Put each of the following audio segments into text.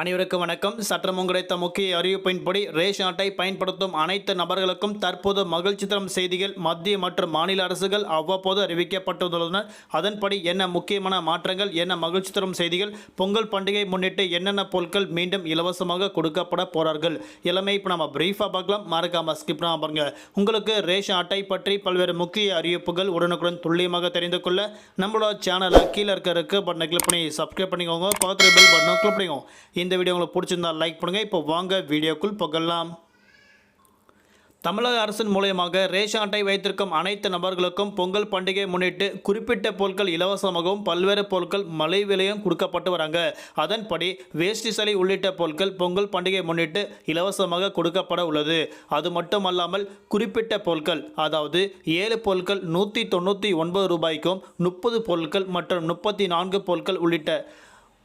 அனைவருக்கும் வணக்கம். சற்றமும் கிடைத்த முக்கிய அறிவிப்பின்படி ரேஷன் அட்டை பயன்படுத்தும் அனைத்து நபர்களுக்கும் தற்போது மகிழ்ச்சி தரும் செய்திகள் மத்திய மற்றும் மாநில அரசுகள் அவ்வப்போது அறிவிக்கப்பட்டுள்ளன. அதன்படி என்ன முக்கியமான மாற்றங்கள் என்ன மகிழ்ச்சி தரும் செய்திகள் பொங்கல் பண்டிகை முன்னிட்டு என்னென்ன பொருட்கள் மீண்டும் இலவசமாக கொடுக்கப்பட போறார்கள் எல்லாமே இப்போ நம்ம பிரீஃபாக பார்க்கலாம். மறக்காம ஸ்கிப் பாருங்க. உங்களுக்கு ரேஷன் அட்டை பற்றி பல்வேறு முக்கிய அறிவிப்புகள் உடனுக்குடன் துல்லியமாக தெரிந்து கொள்ள நம்மளோட சேனலை கீழே இருக்கிறதுக்கு பட்டனை கிளிக் பண்ணி சப்ஸ்கிரைப் பண்ணிக்கோங்க. பக்கத்தில் பெல் பட்டனை கிளிக் பண்ணிக்கோங்க. இந்த வீடியோ உங்களுக்கு பிடிச்சிருந்தா லைக் பண்ணுங்கள் இப்போ வாங்க வீடியோக்குள் போகலாம். தமிழக அரசின் மூலயமாக ரேஷன் அட்டை வைத்திருக்கும் அனைத்து நபர்களுக்கும் பொங்கல் பண்டிகை முன்னிட்டு குறிப்பிட்ட பொருட்கள் இலவசமாகவும் பல்வேறு பொருட்கள் மலை விலையும் கொடுக்கப்பட்டு வராங்க. அதன்படி வேஷ்டி சளி உள்ளிட்ட பொருட்கள் பொங்கல் பண்டிகை முன்னிட்டு இலவசமாக கொடுக்கப்பட உள்ளது. அது மட்டுமல்லாமல் குறிப்பிட்ட பொருட்கள் அதாவது ஏழு பொருட்கள் நூற்றி தொண்ணூற்றி ஒன்பது ரூபாய்க்கும் முப்பது பொருட்கள் மற்றும் முப்பத்தி நான்கு பொருட்கள் உள்ளிட்ட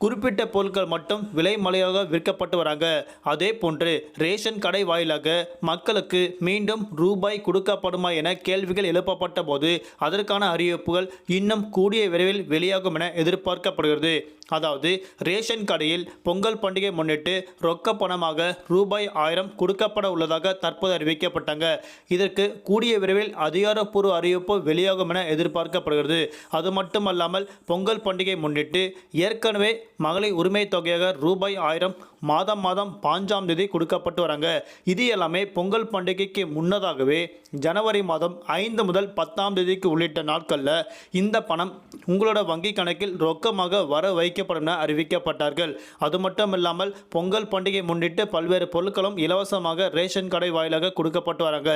குறிப்பிட்ட பொருட்கள் மட்டும் விலை மலையாக விற்கப்பட்டு வராங்க. அதே போன்று ரேஷன் கடை வாயிலாக மக்களுக்கு மீண்டும் ரூபாய் கொடுக்கப்படுமா என கேள்விகள் எழுப்பப்பட்ட போது அதற்கான அறிவிப்புகள் இன்னும் கூடிய விரைவில் வெளியாகும் என எதிர்பார்க்கப்படுகிறது. அதாவது ரேஷன் கடையில் பொங்கல் பண்டிகை முன்னிட்டு ரொக்க பணமாக ரூபாய் ஆயிரம் கொடுக்கப்பட உள்ளதாக தற்போது அறிவிக்கப்பட்டாங்க. இதற்கு கூடிய விரைவில் அதிகாரப்பூர்வ அறிவிப்பு வெளியாகும் என எதிர்பார்க்கப்படுகிறது. அது மட்டுமல்லாமல் பொங்கல் பண்டிகை முன்னிட்டு ஏற்கனவே மகளிர் உரிமை தொகையாக ரூபாய் ஆயிரம் மாதம் மாதம் பாஞ்சாம் தேதி கொடுக்கப்பட்டு வராங்க. இது எல்லாமே பொங்கல் பண்டிகைக்கு முன்னதாகவே ஜனவரி மாதம் ஐந்து முதல் பத்தாம் தேதிக்கு உள்ளிட்ட நாட்களில் இந்த பணம் உங்களோட வங்கி கணக்கில் ரொக்கமாக வர வைக்கப்படும் என அறிவிக்கப்பட்டார்கள். அது மட்டும் இல்லாமல் பொங்கல் பண்டிகை முன்னிட்டு பல்வேறு பொருட்களும் இலவசமாக ரேஷன் கடை வாயிலாக கொடுக்கப்பட்டு வராங்க.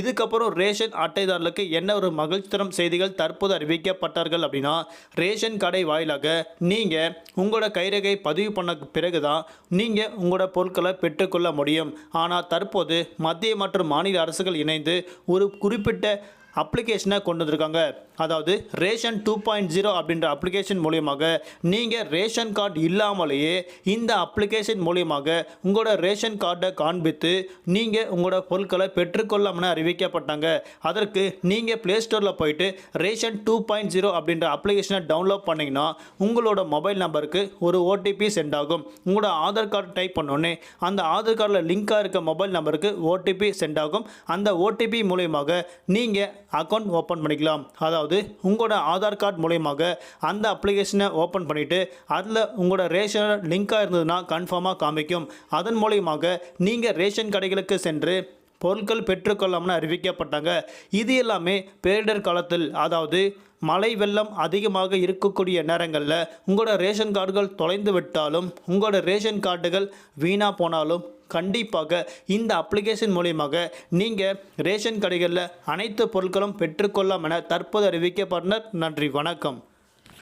இதுக்கப்புறம் ரேஷன் அட்டைதாரர்களுக்கு என்ன ஒரு மகிழ்ச்சி தரும் செய்திகள் தற்போது அறிவிக்கப்பட்டார்கள் அப்படின்னா ரேஷன் கடை வாயிலாக நீங்கள் உங்களோட கைரேகை பதிவு பண்ண பிறகு தான் நீங்கள் உங்களோட பொருட்களை பெற்றுக்கொள்ள முடியும். ஆனால் தற்போது மத்திய மற்றும் மாநில அரசுகள் இணைந்து ஒரு குறிப்பிட்ட அப்ளிகேஷனை கொண்டு வந்திருக்காங்க. அதாவது ரேஷன் டூ பாயிண்ட் ஜீரோ அப்படின்ற அப்ளிகேஷன் மூலியமாக நீங்கள் ரேஷன் கார்டு இல்லாமலேயே இந்த அப்ளிகேஷன் மூலியமாக உங்களோட ரேஷன் கார்டை காண்பித்து நீங்கள் உங்களோட பொருட்களை பெற்றுக்கொள்ளாமனு அறிவிக்கப்பட்டாங்க. அதற்கு நீங்கள் ப்ளே ஸ்டோரில் போயிட்டு ரேஷன் டூ பாயிண்ட் ஜீரோ அப்படின்ற அப்ளிகேஷனை டவுன்லோட் பண்ணிங்கன்னா உங்களோட மொபைல் நம்பருக்கு ஒரு ஓடிபி சென்ட் ஆகும். உங்களோட ஆதார் கார்டு டைப் பண்ணோன்னே அந்த ஆதார் கார்டில் லிங்காக இருக்க மொபைல் நம்பருக்கு ஓடிபி சென்ட் ஆகும். அந்த ஓடிபி மூலியமாக நீங்கள் அக்கௌண்ட் ஓப்பன் பண்ணிக்கலாம். அதாவது உங்களோட ஆதார் கார்டு மூலயமாக அந்த அப்ளிகேஷனை ஓப்பன் பண்ணிவிட்டு அதில் உங்களோட ரேஷன் லிங்காக இருந்ததுன்னா கன்ஃபார்மாக காமிக்கும். அதன் மூலயமாக நீங்கள் ரேஷன் கடைகளுக்கு சென்று பொருட்கள் பெற்றுக்கொள்ளாம்னு அறிவிக்கப்பட்டாங்க. இது எல்லாமே பேரிடர் காலத்தில் அதாவது மழை வெள்ளம் அதிகமாக இருக்கக்கூடிய நேரங்களில் உங்களோட ரேஷன் கார்டுகள் தொலைந்து விட்டாலும் உங்களோட ரேஷன் கார்டுகள் வீணாக போனாலும் கண்டிப்பாக இந்த அப்ளிகேஷன் மூலியமாக நீங்கள் ரேஷன் கடைகளில் அனைத்து பொருட்களும் பெற்றுக்கொள்ளலாம் என தற்போது அறிவிக்கப்பட்டனர் நன்றி வணக்கம்.